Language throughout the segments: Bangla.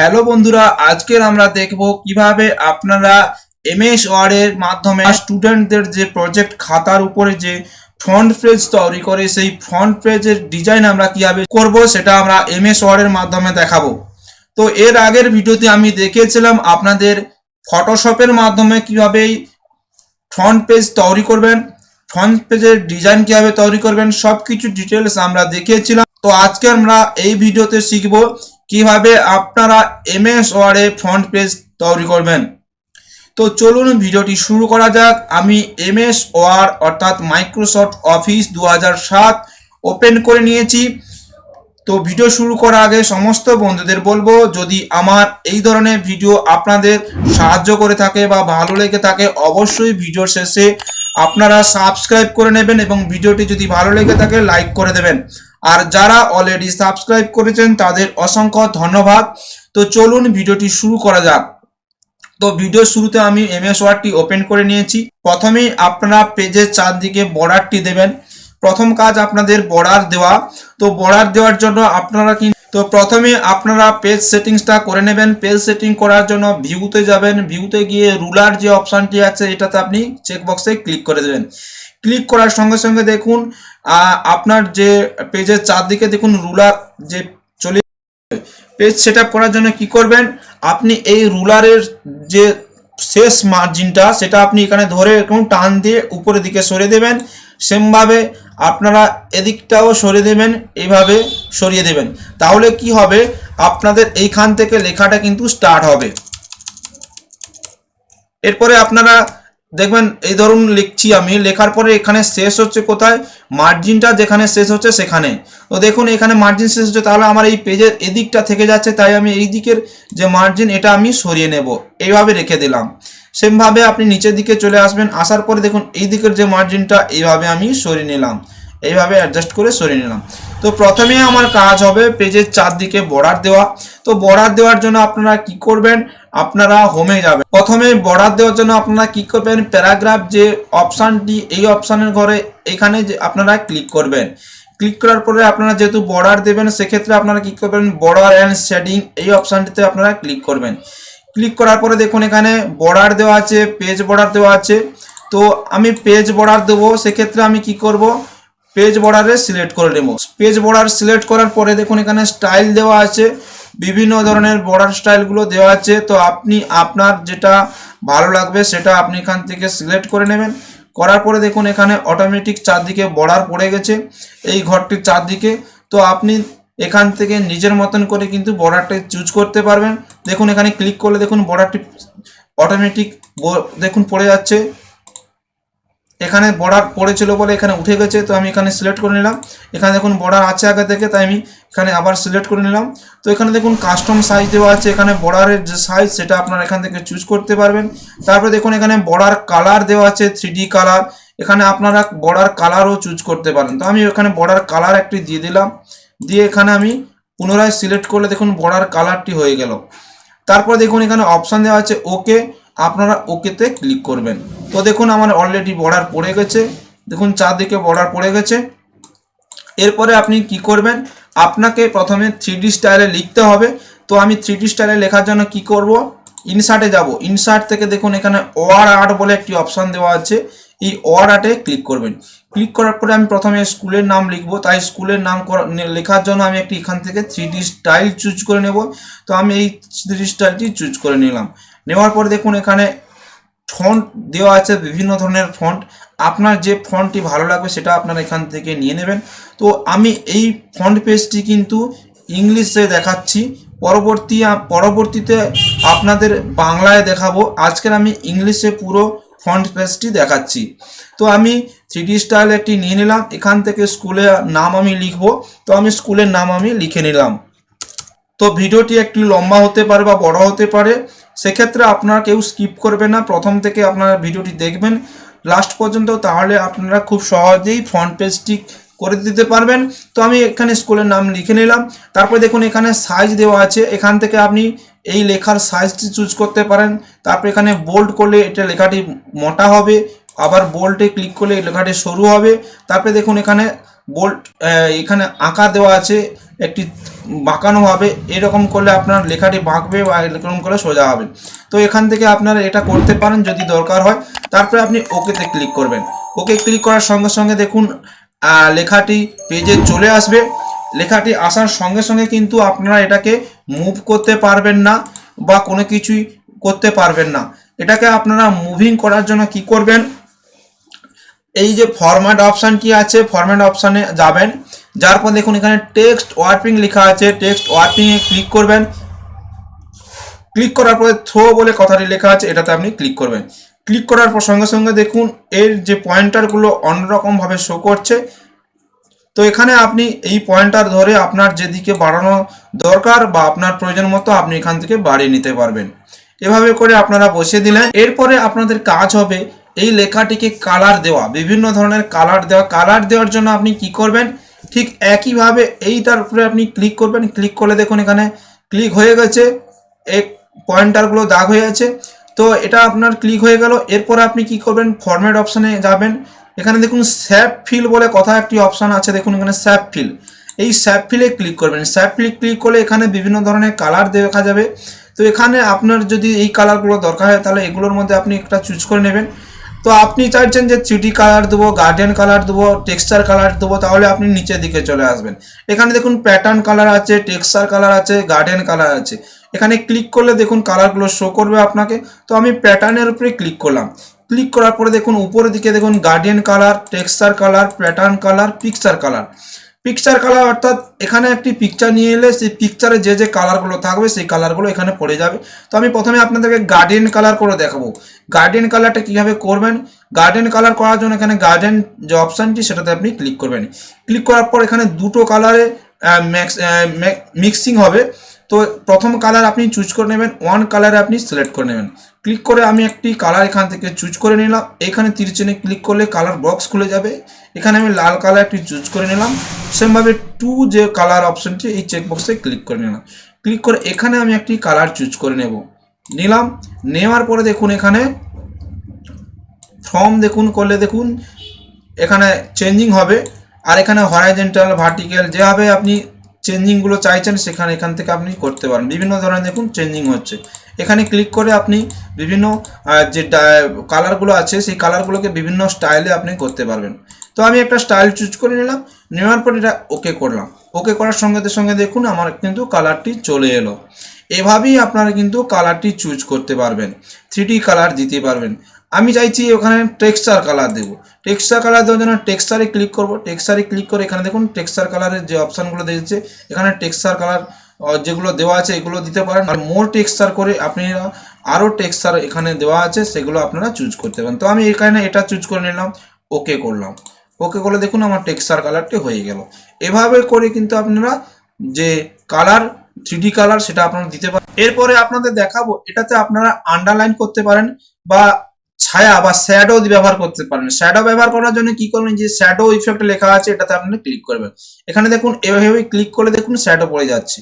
হ্যালো বন্ধুরা, আজকের আমরা দেখব কীভাবে আপনারা এমএস ওয়ার্ড এর মাধ্যমে স্টুডেন্টদের যে প্রজেক্ট খাতার উপরে যে ফ্রন্ট পেজ তৈরি করে, সেই ফ্রন্ট পেজের ডিজাইন আমরা কীভাবে করব সেটা আমরা এমএস ওয়ার্ড এর মাধ্যমে দেখাবো। তো এর আগের ভিডিওতে আমি দেখিয়েছিলাম আপনাদের ফটোশপের মাধ্যমে কীভাবে ফ্রন্ট পেজ তৈরি করবেন ফ্রন্ট পেজের ডিজাইন কীভাবে তৈরি করবেন সব কিছু ডিটেলস আমরা দেখিয়েছিলাম। তো আজকে আমরা এই ভিডিওতে শিখব কীভাবে আপনারা এমএস ওয়ার্ডে ফ্রন্ট পেজ তৈরি করবেন? তো চলুন ভিডিওটি শুরু করা যাক। আমি এমএস ওয়ার্ড অর্থাৎ মাইক্রোসফট অফিস দু ওপেন করে নিয়েছি। তো ভিডিও শুরু করার আগে সমস্ত বন্ধুদের বলব, যদি আমার এই ধরনের ভিডিও আপনাদের সাহায্য করে থাকে বা ভালো লেগে থাকে, অবশ্যই ভিডিওর শেষে আপনারা সাবস্ক্রাইব করে নেবেন এবং ভিডিওটি যদি ভালো লেগে থাকে লাইক করে দেবেন। আর যারা অলরেডি সাবস্ক্রাইব করেছেন, তাদের অসংখ্য ধন্যবাদ। তো চলুন ভিডিওটি শুরু করা যাক। তো ভিডিও শুরুতে আমি এমএস ওয়ার্ডটি ওপেন করে নিয়েছি। প্রথমেই আপনারা পেজের চারদিকে বর্ডারটি দেবেন। প্রথম কাজ আপনাদের বর্ডার দেওয়া। তো বর্ডার দেওয়ার জন্য আপনারা কি তো প্রথমে আপনারা পেজ সেটিংসটা করে নেবেন। পেজ সেটিং করার জন্য ভিউতে যাবেন। ভিউতে গিয়ে রুলার যে অপশানটি আছে, এটাতে আপনি চেকবক্সে ক্লিক করে দেবেন। ক্লিক করার সঙ্গে সঙ্গে দেখুন আপনার যে পেজের চারদিকে দেখুন রুলার যে চলে পেজ সেট করার জন্য কি করবেন? আপনি এই রুলারের যে শেষ মার্জিনটা সেটা আপনি এখানে ধরে এরকম টান দিয়ে উপরের দিকে সরে দেবেন। সেমভাবে আপনারা এদিকটাও সরিয়ে দেবেন, এইভাবে সরিয়ে দেবেন। তাহলে কি হবে? আপনাদের এইখান থেকে লেখাটা কিন্তু স্টার্ট হবে। এরপরে আপনারা দেখবেন, এই ধরুন লিখছি আমি, লেখার পরে এখানে শেষ হচ্ছে কোথায়? মার্জিনটা যেখানে শেষ হচ্ছে সেখানে। তো দেখুন, এখানে মার্জিন শেষ হচ্ছে, তাহলে আমার এই পেজের এদিকটা থেকে যাচ্ছে, তাই আমি এই দিকের যে মার্জিন এটা আমি সরিয়ে নেব। এইভাবে রেখে দিলাম। সেমভাবে আপনি নিচের দিকে চলে আসবেন, আসার পরে দেখুন এই দিকের যে মার্জিনটা এইভাবে আমি সরিয়ে নিলাম। এইভাবে অ্যাডজাস্ট করে সরিয়ে নিলাম। তো প্রথমে আমার কাজ হবে পেজের চারদিকে বর্ডার দেওয়া। তো বর্ডার দেওয়ার জন্য আপনারা কি করবেন? আপনারা হোমে যাবেন। প্রথমে বর্ডার দেওয়ার জন্য আপনারা কি করবেন? প্যারাগ্রাফ যে অপশানটি এই অপশানের ঘরে এখানে আপনারা ক্লিক করবেন। ক্লিক করার পরে আপনারা যেহেতু বর্ডার দেবেন, সেক্ষেত্রে আপনারা কি করবেন? বর্ডার অ্যান্ড শেডিং এই অপশানটিতে আপনারা ক্লিক করবেন। ক্লিক করার পরে দেখুন এখানে বর্ডার দেওয়া আছে পেজ বর্ডার দেওয়া আছে। তো আমি পেজ বর্ডার দেবো, সেক্ষেত্রে আমি কি করব? পেজ বর্ডারে সিলেক্ট করে নেব। পেজ বর্ডার সিলেক্ট করার পরে দেখুন এখানে স্টাইল দেওয়া আছে, বিভিন্ন ধরনের বর্ডার স্টাইলগুলো দেওয়া আছে। তো আপনি, আপনার যেটা ভালো লাগবে সেটা আপনি এখান থেকে সিলেক্ট করে নেবেন। করার পরে দেখুন এখানে অটোমেটিক চারদিকে বর্ডার পড়ে গেছে, এই ঘরটির চারদিকে। তো আপনি এখান থেকে নিজের মতন করে কিন্তু বর্ডারটা চুজ করতে পারবেন। দেখুন, এখানে ক্লিক করলে দেখুন বর্ডারটি অটোমেটিক দেখুন পড়ে যাচ্ছে। এখানে বর্ডার পড়েছিল বলে এখানে উঠে গেছে, তো আমি এখানে সিলেক্ট করে নিলাম। এখানে দেখুন বর্ডার আছে আগে থেকে, তাই আমি এখানে আবার সিলেক্ট করে নিলাম। তো এখানে দেখুন কাস্টম সাইজ দেওয়া আছে, এখানে বর্ডারের যে সাইজ সেটা আপনারা এখান থেকে চুজ করতে পারবেন। তারপরে দেখুন এখানে বর্ডার কালার দেওয়া আছে থ্রি কালার এখানে আপনারা বর্ডার কালারও চুজ করতে পারেন। তো আমি এখানে বর্ডার কালার একটি দিয়ে দিলাম। দিয়ে এখানে আমি পুনরায় সিলেক্ট করলে দেখুন বর্ডার কালারটি হয়ে গেল। তারপর দেখুন এখানে অপশান দেওয়া আছে ওকে আপনারা ওকেতে ক্লিক করবেন। তো দেখুন আমার অলরেডি বর্ডার পড়ে গেছে। দেখুন চারদিকে বর্ডার পড়ে গেছে। এরপরে আপনি কি করবেন? আপনাকে প্রথমে থ্রি স্টাইলে লিখতে হবে। তো আমি থ্রি স্টাইলে লেখার জন্য কি করব? ইনসার্টে যাব। ইনসার্ট থেকে দেখুন এখানে ওয়ার আর্ট বলে একটি অপশান দেওয়া আছে। এই ওয়ার আর্টে ক্লিক করবেন। ক্লিক করার পরে আমি প্রথমে স্কুলের নাম লিখব। তাই স্কুলের নাম লেখার জন্য আমি একটি এখান থেকে থ্রি স্টাইল চুজ করে নেব। তো আমি এই থ্রি স্টাইলটি চুজ করে নিলাম। নেওয়ার পরে দেখুন এখানে ফন্ট দেওয়া আছে, বিভিন্ন ধরনের ফন্ট আপনার যে ফন্টটি ভালো লাগবে সেটা আপনারা এখান থেকে নিয়ে নেবেন। তো আমি এই ফন্ট পেজটি কিন্তু ইংলিশে দেখাচ্ছি। পরবর্তী পরবর্তীতে আপনাদের বাংলায় দেখাবো। আজকের আমি ইংলিশে পুরো ফন্ট পেজটি দেখাচ্ছি। তো আমি থ্রি স্টাইল একটি নিয়ে নিলাম। এখান থেকে স্কুলের নাম আমি লিখব। তো আমি স্কুলের নাম আমি লিখে নিলাম। তো ভিডিওটি একটু লম্বা হতে পারে বা বড় হতে পারে, সেক্ষেত্রে আপনারা কেউ স্কিপ করবেন না। প্রথম থেকে আপনারা ভিডিওটি দেখবেন। লাস্ট পর্যন্ত তাহলে আপনারা খুব সহজেই ফ্রন্ট পেজটি করে দিতে পারবেন। তো আমি এখানে স্কুলের নাম লিখে নিলাম। তারপরে দেখুন এখানে সাইজ দেওয়া আছে। এখান থেকে আপনি এই লেখার সাইজটি চুজ করতে পারেন। তারপর এখানে বোল্ড করলে এটা লেখাটি মোটা হবে। আবার বোল্টে ক্লিক করলে লেখাটি সরু হবে। তারপরে দেখুন এখানে বোল্ট এখানে আঁকা দেওয়া আছে, একটি বাঁকানো হবে। এরকম করলে আপনার লেখাটি বাঁকবে বা এরকম করে সোজা হবে। তো এখান থেকে আপনারা এটা করতে পারেন যদি দরকার হয়। তারপরে আপনি ওকেতে ক্লিক করবেন। ওকে ক্লিক করার সঙ্গে সঙ্গে দেখুন লেখাটি পেজে চলে আসবে। লেখাটি আসার সঙ্গে সঙ্গে কিন্তু আপনারা এটাকে মুভ করতে পারবেন না বা কোনো কিছুই করতে পারবেন না। এটাকে আপনারা মুভিং করার জন্য কি করবেন? এই যে ফরম্যাট অপশানটি আছে? ফরম্যাট অপশানে যাবেন। যার পর দেখুন এখানে টেক্সট ওয়ার্পিং লেখা আছে। টেক্সট ওয়ার্পিংয়ে ক্লিক করবেন। ক্লিক করার পরে থ্রো বলে কথাটি লেখা আছে, এটাতে আপনি ক্লিক করবেন। ক্লিক করার পর সঙ্গে সঙ্গে দেখুন, এর যে পয়েন্টারগুলো অন্যরকমভাবে শো করছে। তো এখানে আপনি এই পয়েন্টার ধরে আপনার যেদিকে বাড়ানো দরকার বা আপনার প্রয়োজন মতো আপনি এখান থেকে বাড়িয়ে নিতে পারবেন। এভাবে করে আপনারা বসিয়ে দিলেন। এরপরে আপনাদের কাজ হবে এই লেখাটিকে কালার দেওয়া, বিভিন্ন ধরনের কালার দেওয়া। কালার দেওয়ার জন্য আপনি কি করবেন? ঠিক একইভাবে এইটার উপরে আপনি ক্লিক করবেন। ক্লিক করলে দেখুন এখানে ক্লিক হয়ে গেছে। এক পয়েন্টারগুলো দাগ হয়ে আছে। তো এটা আপনার ক্লিক হয়ে গেল। এরপর আপনি কি করবেন? ফরম্যাট অপশানে যাবেন। এখানে দেখুন স্যাপ ফিল বলে কথা একটি অপশান আছে। দেখুন এখানে স্যাপ ফিল এই স্যাপ ফিলে ক্লিক করবেন। স্যাপ ফিল ক্লিক করলে এখানে বিভিন্ন ধরনের কালার দেখা যাবে। তো এখানে আপনার যদি এই কালারগুলো দরকার হয়, তাহলে এগুলোর মধ্যে আপনি একটা চুজ করে নেবেন। তো আপনি চাইছেন যে থ্রিডি কালার দেবো গার্ডেন কালার দেবো টেক্সচার কালার দেবো, তাহলে আপনি নিচের দিকে চলে আসবেন। এখানে দেখুন প্যাটার্ন কালার আছে টেক্সচার কালার আছে গার্ডেন কালার আছে। এখানে ক্লিক করলে দেখুন কালারগুলো শো করবে আপনাকে। তো আমি প্যাটার্নের উপরে ক্লিক করলাম। ক্লিক করার পরে দেখুন উপরের দিকে দেখুন garden colour texture colour pattern colour picture colour picture colour অর্থাৎ এখানে একটি পিকচার নিয়ে এলে সেই পিকচারে যে যে কালারগুলো থাকবে সেই কালারগুলো এখানে পড়ে যাবে। তো আমি প্রথমে আপনাদেরকে গার্ডেন কালার করে দেখাবো। গার্ডেন কালারটা কীভাবে করবেন? গার্ডেন কালার করার জন্য এখানে গার্ডেন যে অপশানটি সেটাতে আপনি ক্লিক করবেন। ক্লিক করার পর এখানে দুটো কালারে মিক্সিং হবে। তো প্রথম কালার আপনি চুজ করে নেবেন ওয়ান কালারে আপনি সিলেক্ট করে নেবেন। ক্লিক করে আমি একটি কালার এখান থেকে চুজ করে নিলাম। এখানে তীর ক্লিক করলে কালার বক্স খুলে যাবে। এখানে আমি লাল কালার একটি চুজ করে নিলাম। সেমভাবে টু যে কালার অপশনটি, এই চেকবক্সে ক্লিক করে নিলাম। ক্লিক করে এখানে আমি একটি কালার চুজ করে নেব। নিলাম। নেওয়ার পরে দেখুন এখানে ফর্ম দেখুন, করলে দেখুন, এখানে চেঞ্জিং হবে। আর এখানে হরাইজেন্টাল ভার্টিক্যাল যেভাবে আপনি চেঞ্জিংগুলো চাইছেন, সেখানে এখান থেকে আপনি করতে পারেন। বিভিন্ন ধরনের দেখুন চেঞ্জিং হচ্ছে। এখানে ক্লিক করে আপনি বিভিন্ন যে কালারগুলো আছে, সেই কালারগুলোকে বিভিন্ন স্টাইলে আপনি করতে পারবেন। তো আমি একটা স্টাইল চুজ করে নিলাম। নেওয়ার পর এটা ওকে করলাম। ওকে করার সঙ্গে সঙ্গে দেখুন আমার কিন্তু কালারটি চলে এলো। এভাবেই আপনারা কিন্তু কালারটি চুজ করতে পারবেন। থ্রি কালার দিতে পারবেন। আমি চাইছি ওখানে টেক্সচার কালার দেবো। টেক্সচার কালার দেওয়ার জন্য টেক্সচারে ক্লিক করব। টেক্সচারে ক্লিক করে এখানে দেখুন টেক্সচার কালারের যে অপশানগুলো দিয়েছে, এখানে টেক্সচার কালার যেগুলো দেওয়া আছে এগুলো দিতে পারেন। আর মোর টেক্সচার করে আপনারা আরও টেক্সচার এখানে দেওয়া আছে, সেগুলো আপনারা চুজ করতে পারেন। তো আমি এখানে এটা চুজ করে নিলাম ওকে করলাম। ওকে করলে দেখুন আমার টেক্সচার কালারটি হয়ে গেল। এভাবে করে কিন্তু আপনারা যে কালার থ্রি কালার সেটা আপনারা দিতে পারেন। এরপরে আপনাদের দেখাবো, এটাতে আপনারা আন্ডারলাইন করতে পারেন বা ছায়া বা শ্যাডো ব্যবহার করতে পারেন শ্যাডো ব্যবহার করার জন্য কি করবেন যে শ্যাডো ইফেক্ট লেখা আছে, এটাতে আপনারা ক্লিক করবেন। এখানে দেখুন, এভাবে ক্লিক করে দেখুন শ্যাডো পড়ে যাচ্ছে।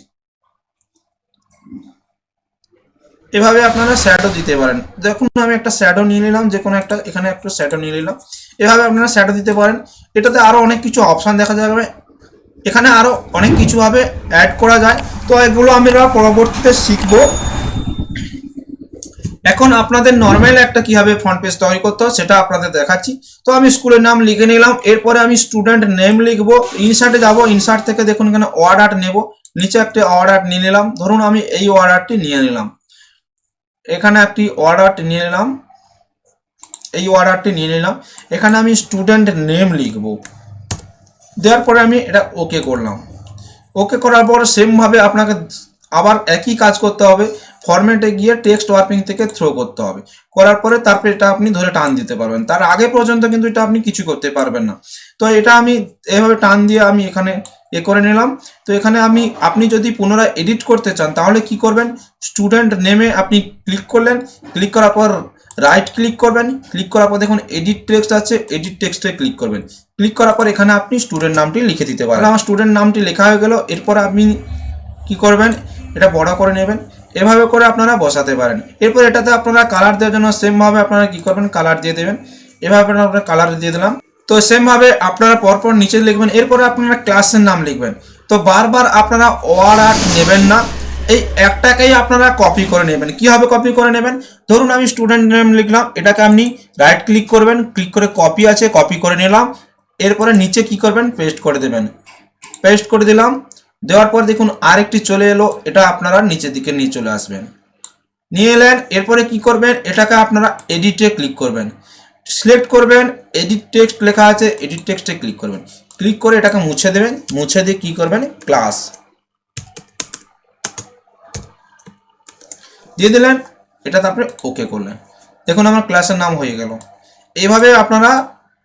এভাবে আপনারা শ্যাডো দিতে পারেন। দেখুন, আমি একটা শ্যাডো নিয়ে নিলাম, যে কোনো একটা, এখানে একটা শ্যাডো নিয়ে নিলাম। এভাবে আপনারা শ্যাডো দিতে পারেন। এটাতে আরও অনেক কিছু অপশন দেখা যাবে। এখানে আরও অনেক কিছু ভাবে অ্যাড করা যায়। তো এগুলো আমরা পরবর্তীতে শিখব। এখন আপনাদের নর্মাল একটা কীভাবে ফ্রন্ট পেজ তৈরি করতে হয় সেটা আপনাদের দেখাচ্ছি। তো আমি স্কুলের নাম লিখে নিলাম, এরপরে আমি স্টুডেন্ট নেম লিখব ইনসার্টে যাব ইনসার্ট থেকে দেখুন এখানে অর্ডার নেব, নিচে একটি অর্ডার নিয়ে নিলাম, ধরুন আমি এই অর্ডারটি নিয়ে নিলাম। এখানে একটি অর্ডারটি নিয়ে নিলাম, এই অর্ডারটি নিয়ে নিলাম, এখানে আমি স্টুডেন্ট নেম লিখব। দেওয়ার পরে আমি এটা ওকে করলাম। ওকে করার পর সেমভাবে আপনাকে আবার একই কাজ করতে হবে। ফরম্যাটে গিয়ে টেক্সট ওয়ার্পিং থেকে থ্রো করতে হবে। করার পরে তারপরে এটা আপনি ধরে টান দিতে পারবেন। তার আগে পর্যন্ত কিন্তু এটা আপনি কিছু করতে পারবেন না। তো এটা আমি এভাবে টান দিয়ে আমি এখানে এ করে নিলাম। তো এখানে আমি, আপনি যদি পুনরায় এডিট করতে চান, তাহলে কি করবেন? স্টুডেন্ট নেমে আপনি ক্লিক করলেন। ক্লিক করার পর রাইট ক্লিক করবেন। ক্লিক করার পর দেখুন এডিট টেক্সট আছে। এডিট টেক্সটে ক্লিক করবেন। ক্লিক করার পর এখানে আপনি স্টুডেন্ট নামটি লিখে দিতে পারেন। আমার স্টুডেন্ট নামটি লেখা হয়ে গেল। এরপর আপনি কি করবেন? এটা বড় করে নেবেন। এভাবে করে আপনারা বসাতে পারেন। এরপর এটাতে আপনারা কালার দেওয়ার জন্য সেমভাবে আপনারা কি করবেন? কালার দিয়ে দেবেন। এভাবে আপনারা কালার দিয়ে দিলাম। তো সেমভাবে আপনারা পরপর নিচে লিখবেন। এরপরে আপনারা ক্লাসের নাম লিখবেন। তো বারবার আপনারা ওয়ার্ড আর্ট নেবেন না। এই একটাকেই আপনারা কপি করে নেবেন। কীভাবে কপি করে নেবেন? ধরুন আমি স্টুডেন্ট নেম লিখলাম। এটাকে আপনি রাইট ক্লিক করবেন। ক্লিক করে কপি আছে কপি করে নিলাম। এরপরে নিচে কি করবেন? পেস্ট করে দেবেন। পেস্ট করে দিলাম। দেওয়ার পর দেখুন আরেকটি চলে এলো, এটা আপনারা নিচের দিকে নিয়ে চলে আসবেন। নিয়ে এলেন, এরপরে কি করবেন? এটাকে আপনারা এডিটে ক্লিক করবেন। সিলেক্ট করবেন এডিট টেক্সট লেখা আছে এডিট টেক্সটে ক্লিক করবেন। ক্লিক করে এটাকে মুছে দেবেন, মুছে দিয়ে কি করবেন? ক্লাস দিয়ে দিলেন, এটা তারপরে ওকে করলেন। দেখুন আমার ক্লাসের নাম হয়ে গেল। এইভাবে আপনারা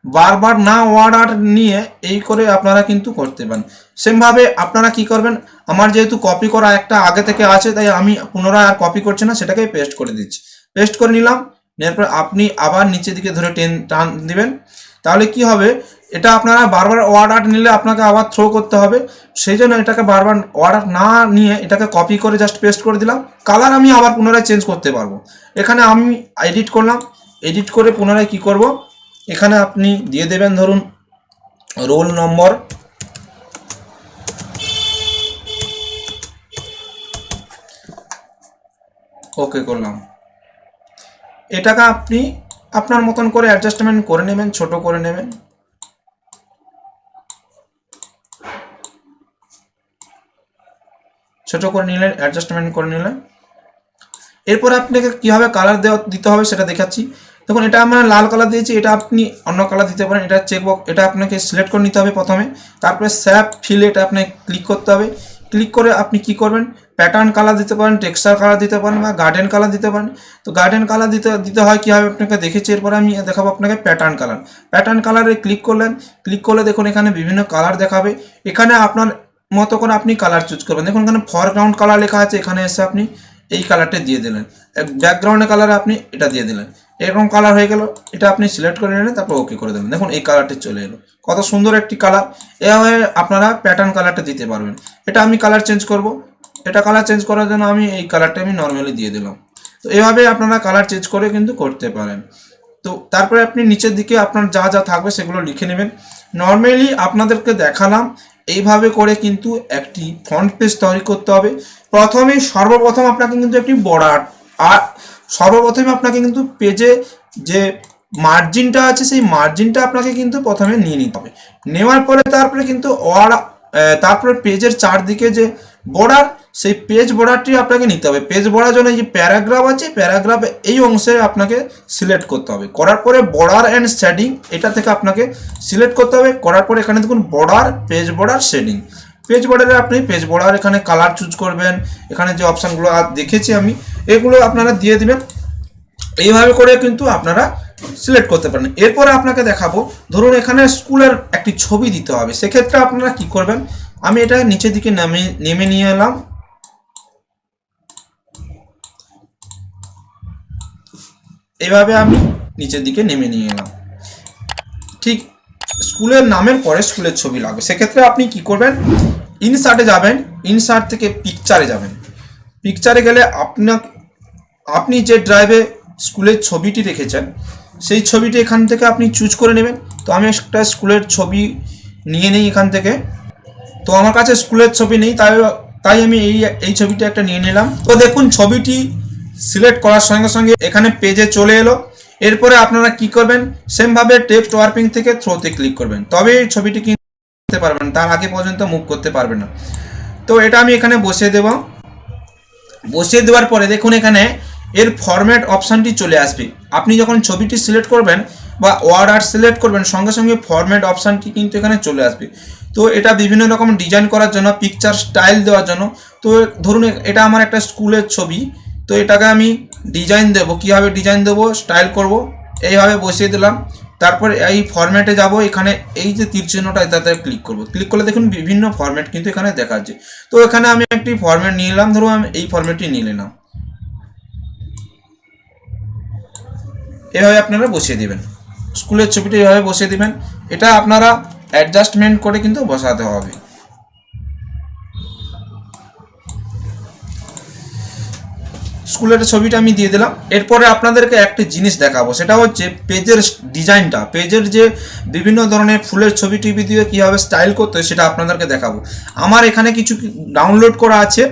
বারবার না আর্ট নিয়ে এই করে আপনারা কিন্তু করতে পারেন। সেমভাবে আপনারা কি করবেন, আমার যেহেতু কপি করা একটা আগে থেকে আছে, তাই আমি পুনরায় আর কপি করছি না সেটাকে পেস্ট করে দিচ্ছি। পেস্ট করে নিলাম, নেওয়ার পর আপনি আবার নিচের দিকে ধরে টেন, টান দিবেন। তাহলে কি হবে, এটা আপনারা বারবার আর্ট নিলে আপনাকে আবার থ্রো করতে হবে। সেই জন্য এটাকে বারবার আর্ট না নিয়ে এটাকে কপি করে জাস্ট পেস্ট করে দিলাম। কালার আমি আবার পুনরায় চেঞ্জ করতে পারব। এখানে আমি এডিট করলাম এডিট করে পুনরায় কি করব এখানে আপনি দিয়ে দেবেন ধরুন রোল নম্বর। ওকে, করলাম। এটাকে আপনি আপনার মতন করে অ্যাডজাস্টমেন্ট করে নেবেন, ছোট করে নেবেন। ছোট করে নিলেন অ্যাডজাস্টমেন্ট করে নিলেন। এরপর আপনাকে কীভাবে কালার দেওয়া দিতে হবে সেটা দেখাচ্ছি। দেখুন, এটা আমরা লাল কালার দিয়েছি, এটা আপনি অন্য কালার দিতে পারেন, এটা চেকবক এটা আপনাকে সিলেক্ট করে নিতে হবে প্রথমে। তারপরে স্যাপ ফিল এটা আপনাকে ক্লিক করতে হবে। ক্লিক করে আপনি কি করবেন? প্যাটার্ন কালার দিতে পারেন টেক্সচার কালার দিতে পারেন বা গার্ডেন কালার দিতে পারেন। তো গার্ডেন কালার দিতে দিতে হয় কীভাবে? আপনাকে দেখেছি, এরপরে আমি দেখাবো আপনাকে প্যাটার্ন কালার প্যাটার্ন কালারে ক্লিক করলেন ক্লিক করলে দেখুন, এখানে বিভিন্ন কালার দেখাবে। এখানে আপনার মতো করে আপনি কালার চুজ করবেন। দেখুন, এখানে ফরগ্রাউন্ড কালার লেখা আছে, এখানে এসে আপনি এই কালারটা দিয়ে দিলেন। ব্যাকগ্রাউন্ডের কালারে আপনি এটা দিয়ে দিলেন। এরকম কালার হয়ে গেল, এটা আপনি সিলেক্ট করে নিলেন, তারপর ওকে করে দেবেন দেখুন, এই কালারটি চলে এলো। কত সুন্দর একটি কালার এভাবে আপনারা প্যাটার্ন কালারটা দিতে পারবেন। এটা আমি কালার চেঞ্জ করব। এটা কালার চেঞ্জ করার জন্য আমি এই কালারটা আমি নর্মালি দিয়ে দিলাম। তো এভাবে আপনারা কালার চেঞ্জ করে কিন্তু করতে পারেন। তো তারপরে আপনি নিচের দিকে আপনার যা যা থাকবে সেগুলো লিখে নেবেন। নর্মালি আপনাদেরকে দেখালাম, এইভাবে করে কিন্তু একটি ফ্রন্ট পেজ তৈরি করতে হবে। প্রথমে সর্বপ্রথম আপনাকে কিন্তু একটি বর্ডার, আর সর্বপ্রথমে আপনাকে কিন্তু পেজে যে মার্জিনটা আছে, সেই মার্জিনটা আপনাকে কিন্তু প্রথমে নিয়ে নিতে হবে। নেওয়ার পরে তারপরে কিন্তু ওয়ার তারপরে পেজের চারদিকে যে বর্ডার, সেই পেজ বর্ডারটি আপনাকে নিতে হবে। পেজ বর্ডার জন্য যে প্যারাগ্রাফ আছে, প্যারাগ্রাফ এই অংশে আপনাকে সিলেক্ট করতে হবে। করার পরে বর্ডার অ্যান্ড শেডিং, এটা থেকে আপনাকে সিলেক্ট করতে হবে। করার পরে এখানে দেখুন border, page border, shading. Page বর্ডারে আপনি পেজ বর্ডার এখানে কালার চুজ করবেন, এখানে যে অপশানগুলো দেখেছি আমি, এগুলো আপনারা দিয়ে দিবেন। এইভাবে করে কিন্তু আপনারা সিলেক্ট করতে পারেন। এরপরে আপনাকে দেখাবো, ধরুন এখানে স্কুলের একটি ছবি দিতে হবে। সেক্ষেত্রে আপনারা কি করবেন, আমি এটা নিচের দিকে নামে, নেমে নিয়ে এলাম। এভাবে আমি নিচের দিকে নেমে নিয়ে এলাম। ঠিক স্কুলের নামের পরে স্কুলের ছবি লাগবে। সেক্ষেত্রে আপনি কি করবেন? ইনসার্টে যাবেন ইনসার্ট থেকে পিকচারে যাবেন। পিকচারে গেলে আপনার আপনি যে ড্রাইভে স্কুলের ছবিটি রেখেছেন, সেই ছবিটি এখান থেকে আপনি চুজ করে নেবেন। তো আমি একটা স্কুলের ছবি নিয়ে নিই এখান থেকে। তো আমার কাছে স্কুলের ছবি নেই, তাই তাই আমি এই এই ছবিটা একটা নিয়ে নিলাম। তো দেখুন, ছবিটি সিলেক্ট করার সঙ্গে সঙ্গে এখানে পেজে চলে এলো। এরপরে আপনারা কি করবেন? সেমভাবে টেক্সট ওয়ার্পিং থেকে থ্রোতে ক্লিক করবেন। তবে এই ছবিটি কিনতে পারবেন, তার আগে পর্যন্ত মুভ করতে পারবেন না। তো এটা আমি এখানে বসিয়ে দেব। বসিয়ে দেওয়ার পরে দেখুন এখানে এর ফরম্যাট অপশানটি চলে আসবে। আপনি যখন ছবিটি সিলেক্ট করবেন বা ওয়ার্ড আর্ট সিলেক্ট করবেন, সঙ্গে সঙ্গে ফরম্যাট অপশানটি কিন্তু এখানে চলে আসবে। তো এটা বিভিন্ন রকম ডিজাইন করার জন্য পিকচার স্টাইল দেওয়ার জন্য। তো ধরুন এটা আমার একটা স্কুলের ছবি। তো এটাকে আমি ডিজাইন দেব, কীভাবে ডিজাইন দেবো স্টাইল করব, এইভাবে বসিয়ে দিলাম। তারপর এই ফরম্যাটে যাব, এখানে এই যে তীর চিহ্নটা ক্লিক করব। ক্লিক করলে দেখুন বিভিন্ন ফরম্যাট কিন্তু এখানে দেখাচ্ছে তো এখানে আমি একটি ফরম্যাট নিয়ে নিলাম ধরুন আমি এই ফরম্যাটটি নিয়ে নিলাম। এভাবে আপনারা বসিয়ে দিবেন। স্কুলের ছবিটা এভাবে বসিয়ে দিবেন। এটা আপনারা অ্যাডজাস্টমেন্ট করে কিন্তু বসাতে হবে। স্কুলের ছবিটা আমি দিয়ে দিলাম। এরপরে আপনাদেরকে একটি জিনিস দেখাবো, সেটা হচ্ছে পেজের ডিজাইনটা। পেজের যে বিভিন্ন ধরনের ফুলের ছবি টিভি দিয়ে কীভাবে স্টাইল করতে হয় সেটা আপনাদেরকে দেখাবো। আমার এখানে কিছু ডাউনলোড করা আছে।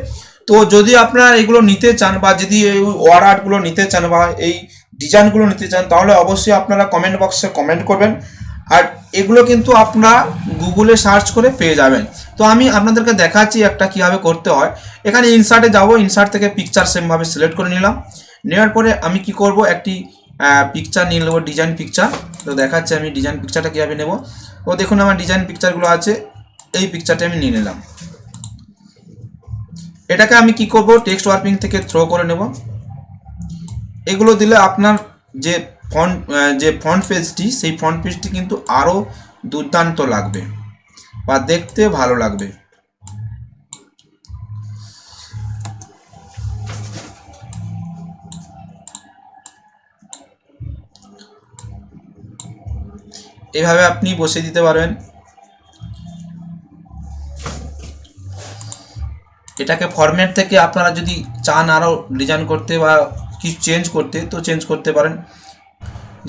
তো যদি আপনারা এগুলো নিতে চান বা যদি এই ওয়ার আর্টগুলো নিতে চান বা এই ডিজাইনগুলো নিতে চান, তাহলে অবশ্যই আপনারা কমেন্ট বক্সে কমেন্ট করবেন। আর এগুলো কিন্তু আপনারা গুগলে সার্চ করে পেয়ে যাবেন। তো আমি আপনাদেরকে দেখাচ্ছি একটা কীভাবে করতে হয়। এখানে ইনসার্টে যাব ইনসার্ট থেকে পিকচার সেমভাবে সিলেক্ট করে নিলাম। নেওয়ার পরে আমি কি করব, একটি পিকচার নিয়ে নেব ডিজাইন পিকচার তো দেখাচ্ছি আমি ডিজাইন পিকচারটা কীভাবে নেব। তো দেখুন আমার ডিজাইন পিকচারগুলো আছে, এই পিকচারটা আমি নিয়ে নিলাম। এটাকে আমি কি করব টেক্সট ওয়ার্পিং থেকে থ্রো করে নেব। এগুলো দিলে আপনার যে ফন্ট যে ফ্রন্ট পেজটি, সেই ফ্রন্ট পেজটি কিন্তু আরও দুর্দান্ত লাগবে বা দেখতে ভালো লাগবে। এভাবে আপনি বসে দিতে পারবেন। এটাকে ফরম্যাট থেকে আপনারা যদি চান আরও ডিজাইন করতে বা কিছু চেঞ্জ করতে, তো চেঞ্জ করতে পারেন।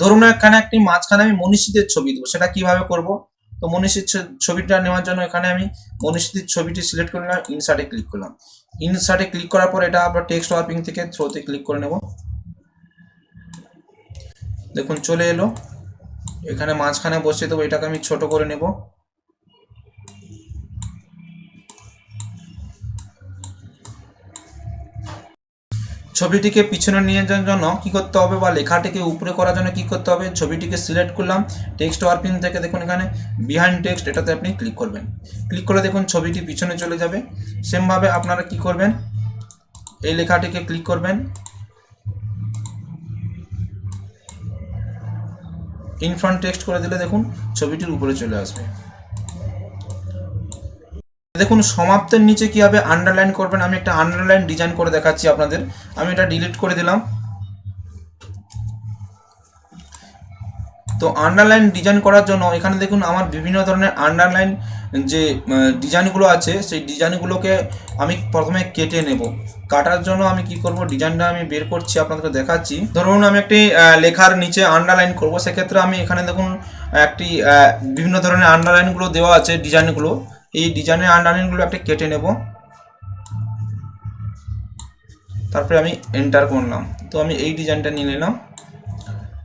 ধরুন এখানে একটি মাঝখানে আমি মনীষীদের ছবি দেবো, সেটা কীভাবে করব? তো মনীষীর ছবিটা নেওয়ার জন্য এখানে আমি মনীষীদের ছবিটি সিলেক্ট করে নিলাম ইনসার্টে ক্লিক করলাম। ইনসার্টে ক্লিক করার পর এটা আবার টেক্সট ওয়ার্পিং থেকে থ্রোতে ক্লিক করে নেব। দেখুন চলে এলো। এখানে মাঝখানে বসে দেবো, এটাকে আমি ছোট করে নেব। ছবিটিকে পিছনে নিয়ে যাওয়ার জন্য কি করতে হবে বা লেখাটিকে উপরে করার জন্য কি করতে হবে, ছবিটিকে সিলেক্ট করলাম টেক্সট ওয়ার্পিং থেকে দেখুন এখানে বিহাইন্ড টেক্সট এটাতে আপনি ক্লিক করবেন। ক্লিক করে দেখুন ছবিটি পিছনে চলে যাবে। সেমভাবে আপনারা কি করবেন, এই লেখাটিকে ক্লিক করবেন। ইনফ্রন্ট টেক্সট করে দিলে দেখুন, ছবিটির উপরে চলে আসবে। দেখুন, সমাপ্তের নিচে কীভাবে আন্ডারলাইন করবেন, আমি একটা আন্ডারলাইন ডিজাইন করে দেখাচ্ছি আপনাদের। আমি এটা ডিলিট করে দিলাম। তো আন্ডারলাইন ডিজাইন করার জন্য এখানে দেখুন, আমার বিভিন্ন ধরনের আন্ডারলাইন যে ডিজাইনগুলো আছে, সেই ডিজাইনগুলোকে আমি প্রথমে কেটে নেব। কাটার জন্য আমি কি করব? ডিজাইনটা আমি বের করছি, আপনাদেরকে দেখাচ্ছি। ধরুন, আমি একটি লেখার নিচে আন্ডারলাইন করব। সেক্ষেত্রে আমি এখানে দেখুন, একটি বিভিন্ন ধরনের আন্ডারলাইনগুলো দেওয়া আছে ডিজাইনগুলো এই ডিজাইনের আন্ডারলাইনগুলো একটা কেটে নেব। তারপরে আমি এন্টার করলাম। তো আমি এই ডিজাইনটা নিয়ে নিলাম।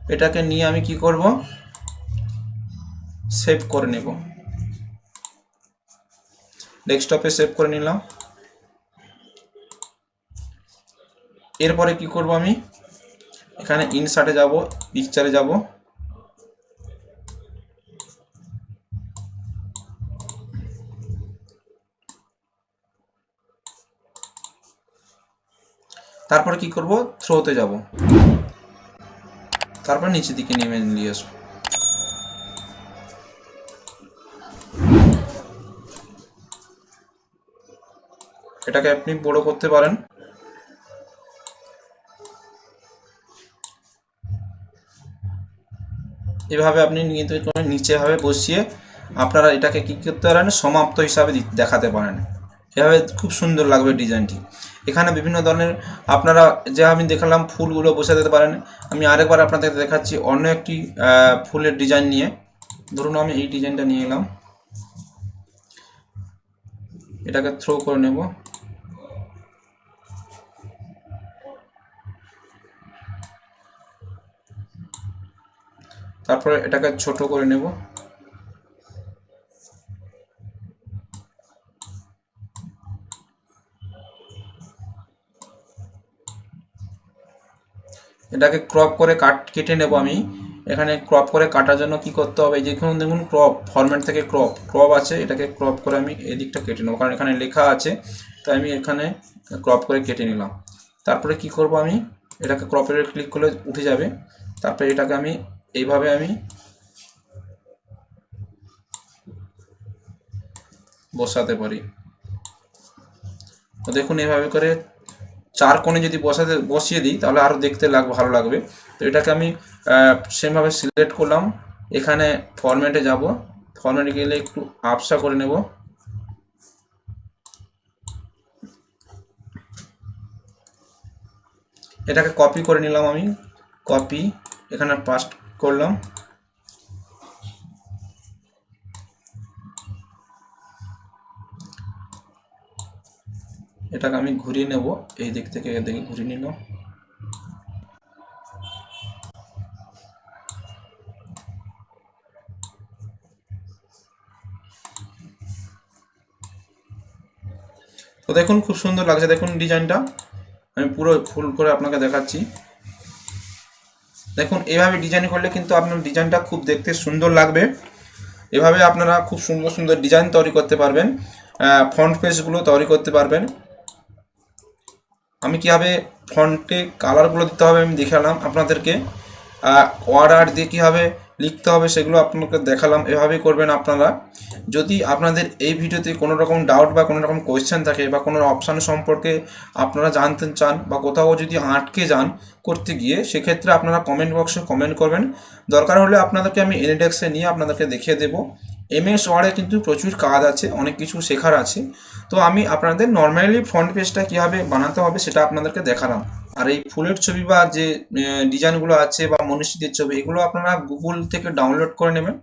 এটাকে নিয়ে আমি কি করব? সেভ করে নেব। ডেস্কটপে সেভ করে নিলাম। এরপরে কি করব আমি? এখানে ইনসার্টে যাব পিকচারে যাব। তারপরে কি করব? থ্রোতে যাব। তারপর নিচের দিকে নেমে নিয়ে আসব। এটাকে আপনি বড় করতে পারেন। এভাবে আপনি কিন্তু নিচে ভাবে বসিয়ে আপনারা এটাকে কি করতে পারেন? সমাপ্ত হিসাবে দেখাতে পারেন। এভাবে খুব সুন্দর লাগবে ডিজাইনটি। এখানে বিভিন্ন ধরনের আপনারা যে আমি দেখালাম ফুলগুলো বসে দিতে পারেন। আমি আরেকবার আপনাদের দেখাচ্ছি অন্য একটি ফুলের ডিজাইন নিয়ে। ধরুন আমি এই ডিজাইনটা নিয়ে এলাম। এটাকে থ্রো করে নেব। তারপরে এটাকে ছোট করে নেব। এটাকে ক্রপ করে কাট, কেটে নেব আমি। এখানে ক্রপ করে কাটার জন্য কি করতে হবে? যেখানে দেখুন ক্রপ ফরম্যাট থেকে ক্রপ ক্রপ আছে, এটাকে ক্রপ করে আমি এদিকটা কেটে নেব। কারণ এখানে লেখা আছে, তাই আমি এখানে ক্রপ করে কেটে নিলাম। তারপরে কি করব আমি? এটাকে ক্রপের ক্লিক করলে উঠে যাবে। তারপরে এটাকে আমি এইভাবে আমি বসাতে পারি। দেখুন এভাবে করে চার কোণে যদি বসাতে, বসিয়ে দিই, তাহলে আরও দেখতে লাগ, ভালো লাগবে। তো এটাকে আমি সেমভাবে সিলেক্ট করলাম। এখানে ফরম্যাটে যাব। ফরম্যাটে গেলে একটু আপসা করে নেব। এটাকে কপি করে নিলাম আমি। কপি এখানে পাস্ট করলাম। এটাকে আমি ঘুরিয়ে নেব। এই দিক থেকে এদিকে ঘুরিয়ে নিলাম। তো দেখুন, খুব সুন্দর লাগছে। দেখুন ডিজাইনটা। আমি পুরো ফুল করে আপনাকে দেখাচ্ছি। দেখুন, এভাবে ডিজাইন করলে কিন্তু আপনার ডিজাইনটা খুব দেখতে সুন্দর লাগবে। এভাবে আপনারা খুব সুন্দর সুন্দর ডিজাইন তৈরি করতে পারবেন। ফ্রন্ট পেজগুলো তৈরি করতে পারবেন। আমি কীভাবে ফন্টে কালারগুলো দিতে হবে আমি দেখালাম আপনাদেরকে। আর্ট দিয়ে কীভাবে লিখতে হবে, সেগুলো আপনাকে দেখালাম, এভাবেই করবেন আপনারা। যদি আপনাদের এই ভিডিওতে কোনো রকম ডাউট বা কোনো রকম কোয়েশ্চেন থাকে বা কোনো অপশান সম্পর্কে আপনারা জানতে চান বা কোথাও যদি আটকে যান করতে গিয়ে, সেক্ষেত্রে আপনারা কমেন্ট বক্সে কমেন্ট করবেন। দরকার হলে আপনাদেরকে আমি এনডেক্সে নিয়ে আপনাদেরকে দেখিয়ে দেবো। এমএস ওয়ার্ডে কিন্তু প্রচুর কাজ আছে, অনেক কিছু শেখার আছে। তো আমি আপনাদের নর্মালি ফ্রন্ট পেজটা কীভাবে বানাতে হবে সেটা আপনাদেরকে দেখালাম। আর এই ফুলের ছবি বা যে ডিজাইনগুলো আছে বা মনীষীদের ছবি, এগুলো আপনারা গুগল থেকে ডাউনলোড করে নেবেন।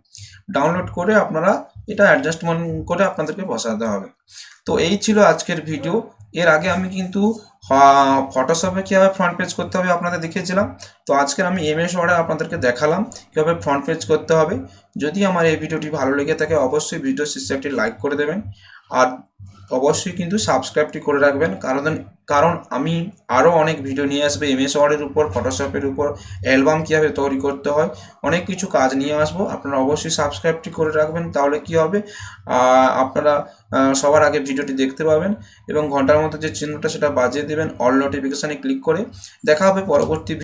ডাউনলোড করে আপনারা এটা অ্যাডজাস্টমেন্ট করে আপনাদেরকে বসাতে হবে। তো এই ছিল আজকের ভিডিও। এর আগে আমি কিন্তু ফটোশপে কীভাবে ফ্রন্ট পেজ করতে হবে আপনাদের দেখিয়েছিলাম। তো আজকের আমি এমএস ওয়ার্ডে আপনাদেরকে দেখালাম কীভাবে ফ্রন্ট পেজ করতে হবে। যদি আমার এই ভিডিওটি ভালো লেগে থাকে, অবশ্যই ভিডিও শেষে একটি লাইক করে দেবেন। আর অবশ্যই কিন্তু সাবস্ক্রাইবটি করে রাখবেন। কারণ কারণ আমি আরও অনেক ভিডিও নিয়ে আসব এমএস ওয়ার্ডের উপর ফটোশপের উপর অ্যালবাম কীভাবে তৈরি করতে হয়, অনেক কিছু কাজ নিয়ে আসব। আপনারা অবশ্যই সাবস্ক্রাইবটি করে রাখবেন, তাহলে কি হবে? আপনারা সবার আগে ভিডিওটি দেখতে পাবেন এবং ঘণ্টার মতো যে চিহ্নটা সেটা বাজিয়ে দেবেন অল নোটিফিকেশানে ক্লিক করে। দেখা হবে পরবর্তী